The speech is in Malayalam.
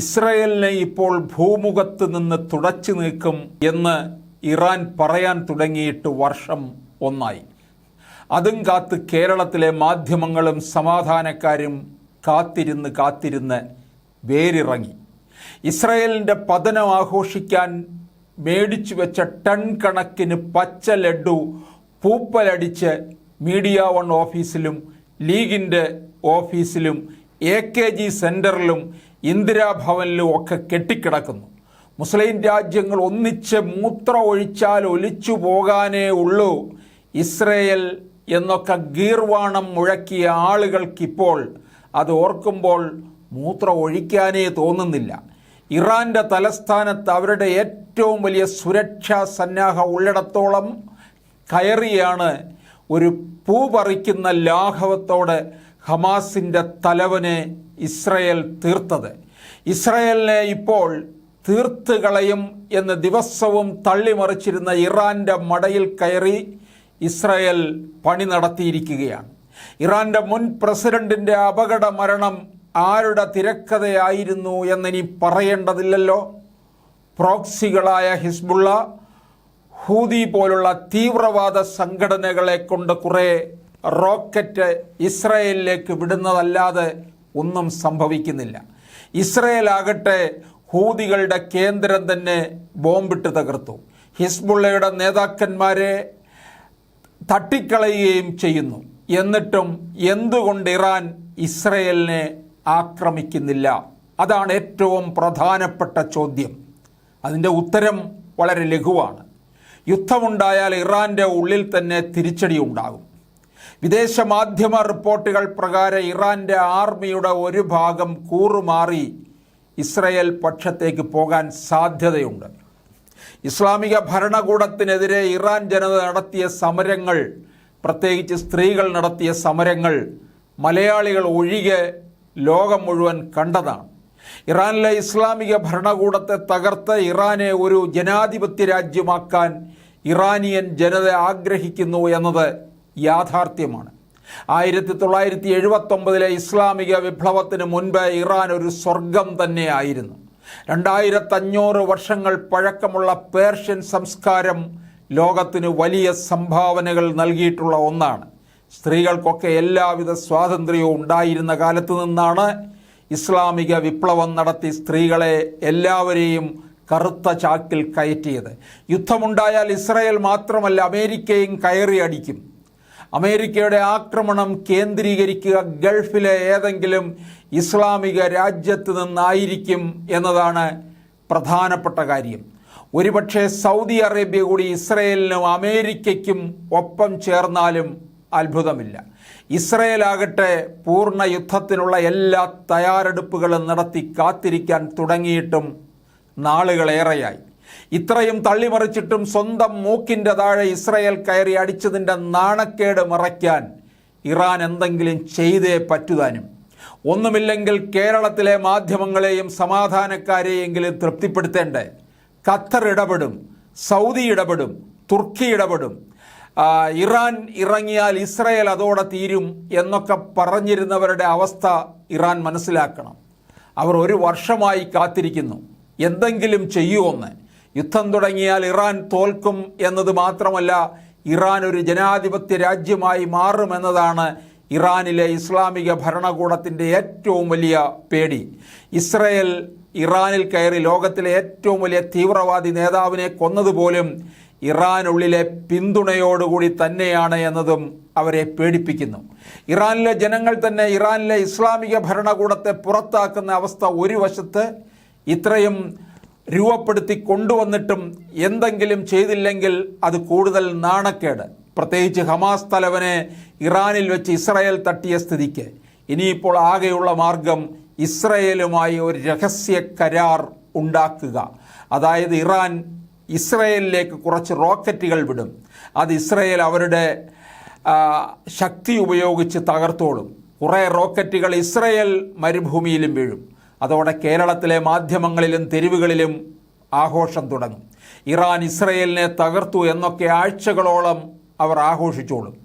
ഇസ്രയേലിനെ ഇപ്പോൾ ഭൂമുഖത്ത് നിന്ന് തുടച്ചു നീക്കും എന്ന് ഇറാൻ പറയാൻ തുടങ്ങിയിട്ട് വർഷം ഒന്നായി. അതും കാത്ത് കേരളത്തിലെ മാധ്യമങ്ങളും സമാധാനക്കാരും കാത്തിരുന്ന് കാത്തിരുന്ന് വേരിറങ്ങി. ഇസ്രയേലിന്റെ പതനം ആഘോഷിക്കാൻ മേടിച്ചു വെച്ച ടൺ കണക്കിന് പച്ച ലഡു പൂപ്പലടിച്ച് മീഡിയ വൺ ഓഫീസിലും ലീഗിന്റെ ഓഫീസിലും എ കെ ജി സെന്ററിലും ഇന്ദിരാഭവനിലും ഒക്കെ കെട്ടിക്കിടക്കുന്നു. മുസ്ലിം രാജ്യങ്ങൾ ഒന്നിച്ച് മൂത്ര ഒഴിച്ചാൽ ഒലിച്ചു പോകാനേ ഉള്ളൂ. ഇസ്രയേൽ എന്നൊക്കെ ഗീർവാണം മുഴക്കിയ ആളുകൾക്കിപ്പോൾ അത് ഓർക്കുമ്പോൾ മൂത്രം ഒഴിക്കാനേ തോന്നുന്നില്ല. ഇറാന്റെ തലസ്ഥാനത്ത് അവരുടെ ഏറ്റവും വലിയ സുരക്ഷാ സന്നാഹ ഉള്ളിടത്തോളം കയറിയാണ് ഒരു പൂ പറിക്കുന്ന ലാഘവത്തോടെ ഹമാസിന്റെ തലവനെ ഇസ്രയേൽ തീർത്തത്. ഇസ്രയേലിനെ ഇപ്പോൾ തീർത്ത് കളയും എന്ന് ദിവസവും തള്ളിമറിച്ചിരുന്ന ഇറാന്റെ മടയിൽ കയറി ഇസ്രയേൽ പണി നടത്തിയിരിക്കുകയാണ്. ഇറാന്റെ മുൻ പ്രസിഡന്റിന്റെ അപകട മരണം ആരുടെ തിരക്കഥയായിരുന്നു എന്നിനി പറയേണ്ടതില്ലല്ലോ? പ്രോക്സികളായ ഹിസ്ബുള്ള ഹൂതി പോലുള്ള തീവ്രവാദ സംഘടനകളെ കൊണ്ട് കുറേ റോക്കറ്റ് ഇസ്രയേലിലേക്ക് വിടുന്നതല്ലാതെ ഒന്നും സംഭവിക്കുന്നില്ല. ഇസ്രയേൽ ആകട്ടെ ഹൂതികളുടെ കേന്ദ്രം തന്നെ ബോംബിട്ട് തകർത്തു. ഹിസ്ബുള്ളയുടെ നേതാക്കന്മാരെ തട്ടിക്കളയുകയും ചെയ്യുന്നു. എന്നിട്ടും എന്തുകൊണ്ട് ഇറാൻ ഇസ്രയേലിനെ ആക്രമിക്കുന്നില്ല? അതാണ് ഏറ്റവും പ്രധാനപ്പെട്ട ചോദ്യം. അതിന്റെ ഉത്തരം വളരെ ലഘുവാണ്. യുദ്ധമുണ്ടായാൽ ഇറാന്റെ ഉള്ളിൽ തന്നെ തിരിച്ചടി ഉണ്ടാകും. വിദേശ മാധ്യമ റിപ്പോർട്ടുകൾ പ്രകാരം ഇറാന്റെ ആർമിയുടെ ഒരു ഭാഗം കൂറുമാറി ഇസ്രയേൽ പക്ഷത്തേക്ക് പോകാൻ സാധ്യതയുണ്ട്. ഇസ്ലാമിക ഭരണകൂടത്തിനെതിരെ ഇറാൻ ജനത നടത്തിയ സമരങ്ങൾ പ്രത്യേകിച്ച് സ്ത്രീകൾ നടത്തിയ സമരങ്ങൾ മലയാളികൾ ഒഴികെ ലോകം മുഴുവൻ കണ്ടതാണ്. ഇറാനിലെ ഇസ്ലാമിക ഭരണകൂടത്തെ തകർത്ത് ഇറാനെ ഒരു ജനാധിപത്യ രാജ്യമാക്കാൻ ഇറാനിയൻ ജനത ആഗ്രഹിക്കുന്നു എന്നത് യാഥാർത്ഥ്യമാണ്. ആയിരത്തി തൊള്ളായിരത്തി എഴുപത്തൊമ്പതിലെ ഇസ്ലാമിക വിപ്ലവത്തിന് മുൻപ് ഇറാൻ ഒരു സ്വർഗം തന്നെയായിരുന്നു. രണ്ടായിരത്തഞ്ഞൂറ് വർഷങ്ങൾ പഴക്കമുള്ള പേർഷ്യൻ സംസ്കാരം ലോകത്തിന് വലിയ സംഭാവനകൾ നൽകിയിട്ടുള്ള ഒന്നാണ്. സ്ത്രീകൾക്കൊക്കെ എല്ലാവിധ സ്വാതന്ത്ര്യവും ഉണ്ടായിരുന്ന കാലത്ത് നിന്നാണ് ഇസ്ലാമിക വിപ്ലവം നടത്തി സ്ത്രീകളെ എല്ലാവരെയും കറുത്ത ചാക്കിൽ കയറ്റിയത്. യുദ്ധമുണ്ടായാൽ ഇസ്രായേൽ മാത്രമല്ല അമേരിക്കയും കയറി അടിക്കും. അമേരിക്കയുടെ ആക്രമണം കേന്ദ്രീകരിക്കുക ഗൾഫിലെ ഏതെങ്കിലും ഇസ്ലാമിക രാജ്യത്ത് നിന്നായിരിക്കും എന്നതാണ് പ്രധാനപ്പെട്ട കാര്യം. ഒരുപക്ഷെ സൗദി അറേബ്യ കൂടി ഇസ്രയേലിനും അമേരിക്കയ്ക്കും ഒപ്പം ചേർന്നാലും അത്ഭുതമില്ല. ഇസ്രയേലാകട്ടെ പൂർണ യുദ്ധത്തിനുള്ള എല്ലാ തയ്യാറെടുപ്പുകളും നടത്തി കാത്തിരിക്കാൻ തുടങ്ങിയിട്ടും നാളുകളേറെയായി. ഇത്രയും തള്ളിമറിച്ചിട്ടും സ്വന്തം മൂക്കിന്റെ താഴെ ഇസ്രയേൽ കയറി അടിച്ചതിന്റെ നാണക്കേട് മറയ്ക്കാൻ ഇറാൻ എന്തെങ്കിലും ചെയ്തേ പറ്റുതാനും. ഒന്നുമില്ലെങ്കിൽ കേരളത്തിലെ മാധ്യമങ്ങളെയും സമാധാനക്കാരെയെങ്കിലും തൃപ്തിപ്പെടുത്തേണ്ടേ. ഖത്തർ ഇടപെടും സൗദി ഇടപെടും തുർക്കി ഇടപെടും. ഇറാൻ ഇറങ്ങിയാൽ ഇസ്രയേൽ അതോടെ തീരും എന്നൊക്കെ പറഞ്ഞിരുന്നവരുടെ അവസ്ഥ ഇറാൻ മനസ്സിലാക്കണം. അവർ ഒരു വർഷമായി കാത്തിരിക്കുന്നു. എന്തെങ്കിലും ചെയ്യുമെന്ന് യുദ്ധം തുടങ്ങിയാൽ ഇറാൻ തോൽക്കും എന്നത് മാത്രമല്ല ഇറാൻ ഒരു ജനാധിപത്യ രാജ്യമായി മാറുമെന്നതാണ് ഇറാനിലെ ഇസ്ലാമിക ഭരണകൂടത്തിന്റെ ഏറ്റവും വലിയ പേടി. ഇസ്രയേൽ ഇറാനിൽ കയറി ലോകത്തിലെ ഏറ്റവും വലിയ തീവ്രവാദി നേതാവിനെ കൊന്നതുപോലും ഇറാനുള്ളിലെ പിന്തുണയോടുകൂടി തന്നെയാണ് എന്നതും അവരെ പേടിപ്പിക്കുന്നു. ഇറാനിലെ ജനങ്ങൾ തന്നെ ഇറാനിലെ ഇസ്ലാമിക ഭരണകൂടത്തെ പുറത്താക്കുന്ന അവസ്ഥ ഒരു വശത്ത് ഇത്രയും രൂപപ്പെടുത്തി കൊണ്ടുവന്നിട്ടും എന്തെങ്കിലും ചെയ്തില്ലെങ്കിൽ അത് കൂടുതൽ നാണക്കേട്. പ്രത്യേകിച്ച് ഹമാസ് തലവനെ ഇറാനിൽ വെച്ച് ഇസ്രായേൽ തട്ടിയ സ്ഥിതിക്ക്. ഇനിയിപ്പോൾ ആകെയുള്ള മാർഗം ഇസ്രയേലുമായി ഒരു രഹസ്യ കരാർ ഉണ്ടാക്കുക. അതായത് ഇറാൻ ഇസ്രയേലിലേക്ക് കുറച്ച് റോക്കറ്റുകൾ വിടും. അത് ഇസ്രയേൽ അവരുടെ ശക്തി ഉപയോഗിച്ച് തകർത്തോളും. കുറേ റോക്കറ്റുകൾ ഇസ്രയേൽ മരുഭൂമിയിലും വീഴും. അതോടെ കേരളത്തിലെ മാധ്യമങ്ങളിലും തെരുവുകളിലും ആഘോഷം തുടങ്ങും. ഇറാൻ ഇസ്രയേലിനെ തകർത്തു എന്നൊക്കെ ആഴ്ചകളോളം അവർ ആഘോഷിച്ചോളും.